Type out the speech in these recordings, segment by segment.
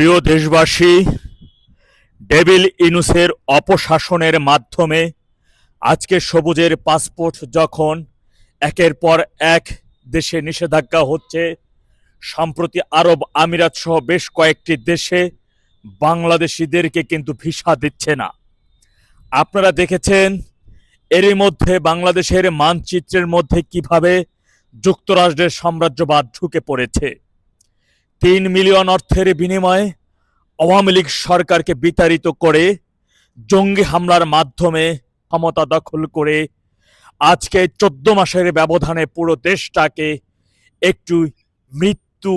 প্রিয় দেশবাসী, ডেভিল ইনুসের অপশাসনের মাধ্যমে আজকে সবুজের পাসপোর্ট যখন একের পর এক দেশে নিষেধাজ্ঞা হচ্ছে, সম্প্রতি আরব আমিরাত সহ বেশ কয়েকটি দেশে বাংলাদেশিদেরকে কিন্তু ভিসা দিচ্ছে না। আপনারা দেখেছেন, এরই মধ্যে বাংলাদেশের মানচিত্রের মধ্যে কীভাবে যুক্তরাষ্ট্রের সাম্রাজ্যবাদ ঢুকে পড়েছে। তিন মিলিয়ন অর্থের বিনিময়ে আওয়ামী লীগ সরকারকে বিতাড়িত করে জঙ্গি হামলার মাধ্যমে ক্ষমতা দখল করে আজকে চোদ্দ মাসের ব্যবধানে পুরো দেশটাকে একটু মৃত্যু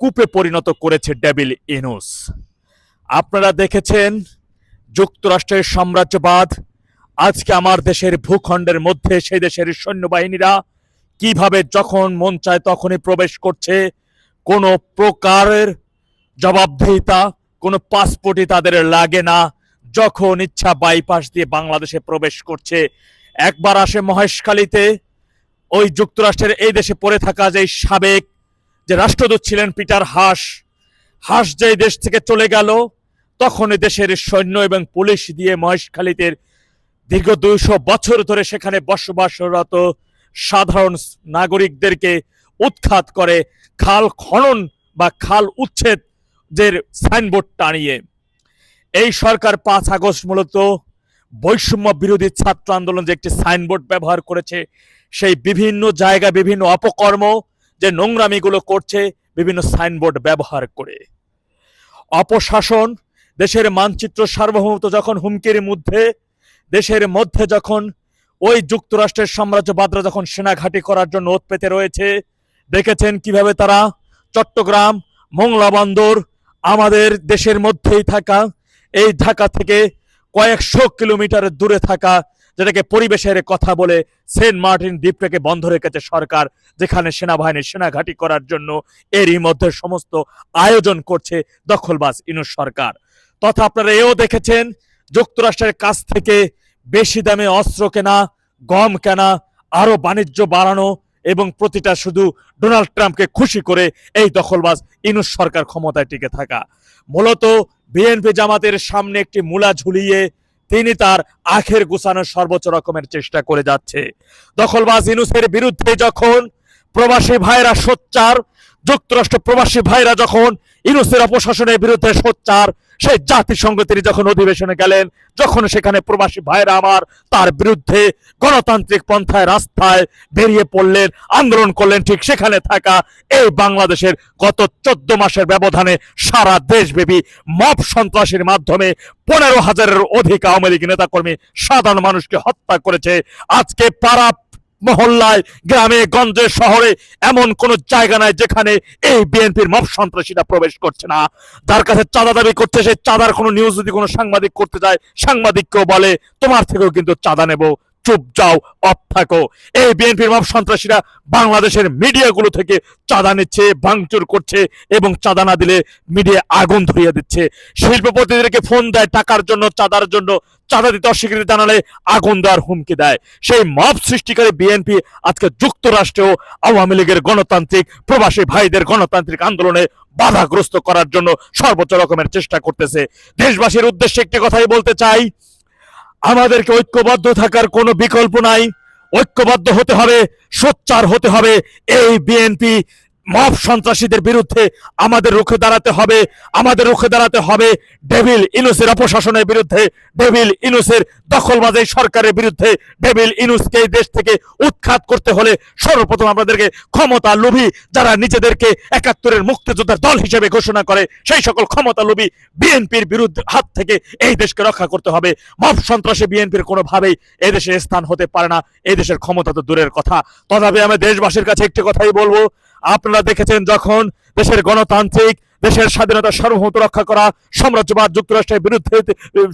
কূপে পরিণত করেছে ডেভিল ইনুস। আপনারা দেখেছেন যুক্তরাষ্ট্রের সাম্রাজ্যবাদ। আজকে আমার দেশের ভূখণ্ডের মধ্যে সেই দেশের সৈন্যবাহিনীরা কীভাবে যখন মন চায় তখনই প্রবেশ করছে কোনো প্রকারের জবাবদিহিতা, কোনো পাসপোর্টই তাদের লাগে না। যখন ইচ্ছা বাইপাস দিয়ে বাংলাদেশে প্রবেশ করছে, একবার আসে মহেশখালীতে, ওই যুক্তরাষ্ট্রের এই দেশে পড়ে থাকা যে সাবেক যে রাষ্ট্রদূত ছিলেন পিটার হাস হাস যে দেশ থেকে চলে গেল তখন দেশের সৈন্য এবং পুলিশ দিয়ে মহেশখালীতে দীর্ঘ দুইশো বছর ধরে সেখানে বসবাসরত সাধারণ নাগরিকদেরকে উৎখাত করে খাল খনন বা খাল উচ্ছেদ যে সাইনবোর্ড টানিয়ে। এই সরকার পাঁচ আগস্ট মূলত বৈষম্য বিরোধী ছাত্র আন্দোলন যে একটি সাইনবোর্ড ব্যবহার করেছে, সেই বিভিন্ন জায়গায় বিভিন্ন অপকর্ম যে নোংরামিগুলো করছে, বিভিন্ন সাইনবোর্ড ব্যবহার করে। অপশাসন দেশের মানচিত্র সার্বভৌমত্ব যখন হুমকির মধ্যে, দেশের মধ্যে যখন ওই যুক্তরাষ্ট্রের সাম্রাজ্যবাদরা যখন সেনা ঘাঁটি করার জন্য ওত পেতে রয়েছে দেখেছেন কীভাবে তারা চট্টগ্রাম, মোংলা বন্দর, আমাদের দেশের মধ্যেই থাকা, এই ঢাকা থেকে কয়েকশো কিলোমিটার দূরে থাকা, যেটাকে পরিবেশের কথা বলে সেন্ট মার্টিন দ্বীপটাকে বন্ধ রেখেছে সরকার, যেখানে সেনাবাহিনী সেনাঘাঁটি করার জন্য এরই মধ্যে সমস্ত আয়োজন করছে দখলবাজ ইনুস সরকার। তথা আপনারা এও দেখেছেন, যুক্তরাষ্ট্রের কাছ থেকে বেশি দামে অস্ত্র কেনা, গম কেনা আরও বাণিজ্য বাড়ানো এবং প্রতিটা শুধু ডোনাল্ড ট্রাম্পকে খুশি করে এই দখলবাজ ইনুস সরকার ক্ষমতায় টিকে থাকা। মূলত বিএনপি জামাতের সামনে একটি মূলা ঝুলিয়ে তিনি তার আখের গুছানোর সর্বোচ্চ রকমের চেষ্টা করে যাচ্ছে। দখলবাজ ইনুসের বিরুদ্ধে যখন প্রবাসী ভাইরা সোচ্চার, যুক্তরাষ্ট্র প্রবাসী ভাইরা যখন ইনুসের অপশাসনের বিরুদ্ধে সোচ্চার সেই জাতিসংঘ তিনি যখন অধিবেশনে গেলেন, যখন সেখানে প্রবাসী ভাইরা আমার তার বিরুদ্ধে গণতান্ত্রিক পন্থায়, রাস্তায় বেরিয়ে পড়লেন, আন্দোলন করলেন, ঠিক সেখানে থাকা এই বাংলাদেশের গত চোদ্দ মাসের ব্যবধানে সারা দেশব্যাপী মব সন্ত্রাসের মাধ্যমে পনেরো হাজারের অধিক আওয়ামী লীগ নেতাকর্মী সাধারণ মানুষকে হত্যা করেছে। আজকে পাড়া মহল্লায়, গ্রামে, গঞ্জে, শহরে এমন কোন জায়গা নাই যেখানে এই বিএনপির মব সন্ত্রাসীরা প্রবেশ করছে না। যার কাছে চাঁদা দাবি করছে, সেই চাঁদার কোনো নিউজ যদি কোনো সাংবাদিক করতে যায়, সাংবাদিককেও বলে, তোমার থেকেও কিন্তু চাঁদা নেব। চুপ যাও, অফ থাকো। এই বিএনপির মাপ সন্ত্রাসীরা বাংলাদেশের মিডিয়াগুলো থেকে চাঁদা নিচ্ছে, ভাঙচুর করছে এবং চাঁদা না দিলে মিডিয়া আগুন ধরিয়ে দিচ্ছে। শিল্পপতিদেরকে ফোন দেয় টাকার জন্য, চাঁদার জন্য। চাঁদা দিতে অস্বীকৃতি জানালে আগুন দেওয়ার হুমকি দেয়। সেই মব সৃষ্টিকারী বিএনপি আজকে যুক্তরাষ্ট্রেও আওয়ামী লীগের গণতান্ত্রিক, প্রবাসী ভাইদের গণতান্ত্রিক আন্দোলনে বাধাগ্রস্ত করার জন্য সর্বোচ্চ রকমের চেষ্টা করতেছে। দেশবাসীর উদ্দেশ্যে একটি কথাই বলতে চাই আমাদেরকে ঐক্যবদ্ধ থাকার কোনো বিকল্প নাই। ঐক্যবদ্ধ হতে হবে সোচ্চার হতে হবে। এই বিএনপি মব সন্ত্রাসীদের বিরুদ্ধে আমাদের রুখে দাঁড়াতে হবে, আমাদের রুখে দাঁড়াতে হবে ডেভিল ইনুসের অপশাসনের বিরুদ্ধে, ডেভিল ইনুসের দখলবাজ সরকারের বিরুদ্ধে, ডেভিল ইনুসকে এই দেশ থেকে উৎখাত করতে হলে সর্বপ্রথম আমাদেরকে ক্ষমতা লোভী যারা নিজেদেরকে একাত্তরের মুক্তিযোদ্ধার দল হিসেবে ঘোষণা করে, সেই সকল ক্ষমতা লোভী বিএনপির বিরুদ্ধে হাত থেকে এই দেশকে রক্ষা করতে হবে। মব সন্ত্রাসী বিএনপির কোনোভাবেই এই দেশে স্থান হতে পারে না এই দেশের ক্ষমতা তো দূরের কথা। তথাপি আমি দেশবাসীর কাছে একটি কথাই বলব আপনারা দেখেছেন যখন দেশের গণতান্ত্রিক দেশের স্বাধীনতা সার্বভৌমত্ব রক্ষা করা, সাম্রাজ্যবাদ যুক্তরাষ্ট্রের বিরুদ্ধে,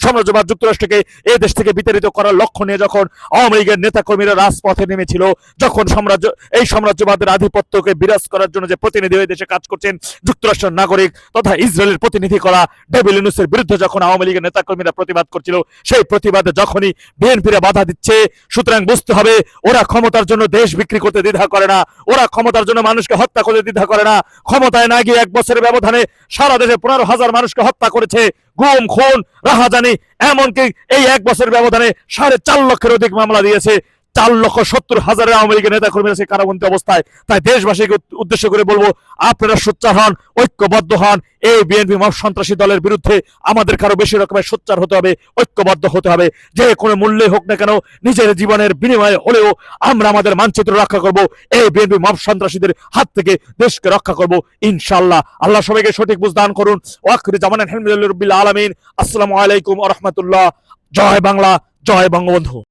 সাম্রাজ্যবাদ যুক্তরাষ্ট্রকে এই দেশ থেকে বিতাড়িত করার লক্ষ্য নিয়ে যখন আওয়ামী লীগের নেতাকর্মীরা রাজপথে নেমেছিল, যখন সাম্রাজ্য, এই সাম্রাজ্যবাদের আধিপত্যকে বিরাজ করার জন্য যে প্রতিনিধি হয়ে দেশে কাজ করছেন যুক্তরাষ্ট্রের নাগরিক তথা ইসরায়েলের প্রতিনিধি করা ডেভিল ইউনুসের বিরুদ্ধে যখন আওয়ামী লীগের নেতাকর্মীরা প্রতিবাদ করছিল, সেই প্রতিবাদে যখনই বিএনপিরা বাধা দিচ্ছে, সুতরাং বুঝতে হবে ওরা ক্ষমতার জন্য দেশ বিক্রি করতে দ্বিধা করে না, ওরা ক্ষমতার জন্য মানুষকে হত্যা করতে দ্বিধা করে না, ক্ষমতায় না গিয়ে এক বছরের ব্যবধানে নামে সারা দেশে পনেরো হাজার মানুষকে হত্যা করেছে গুম, খুন, রাহাজানি, এমনকি এই এক বছরের ব্যবধানে সাড়ে চার লক্ষের অধিক মামলা দিয়েছে। চার লক্ষ সত্তর হাজারের আওয়ামী লীগের নেতা কর্মীরা আছে কারাবন্দী অবস্থায়। তাই দেশবাসীকে উদ্দেশ্য করে বলব, আপনারা সোচ্চার হন, ঐক্যবদ্ধ হন। এই বিএনপি সন্ত্রাসী দলের বিরুদ্ধে আমাদের কারও বেশি রকমের সোচ্চার হতে হবে, ঐক্যবদ্ধ হতে হবে। যে কোনো মূল্যে হোক না কেন, নিজের জীবনের বিনিময়ে হলেও আমরা আমাদের মানচিত্র রক্ষা করব। এই বিএনপি মব সন্ত্রাসীদের হাত থেকে দেশকে রক্ষা করব ইনশাল্লাহ আল্লাহ সবাইকে সঠিক বুঝদান করুন। ওয়াকির জামান আলহামদুলিল্লাহ আলমিন। আসসালামু আলাইকুম আ রহমতুল্লাহ। জয় বাংলা, জয় বঙ্গবন্ধু।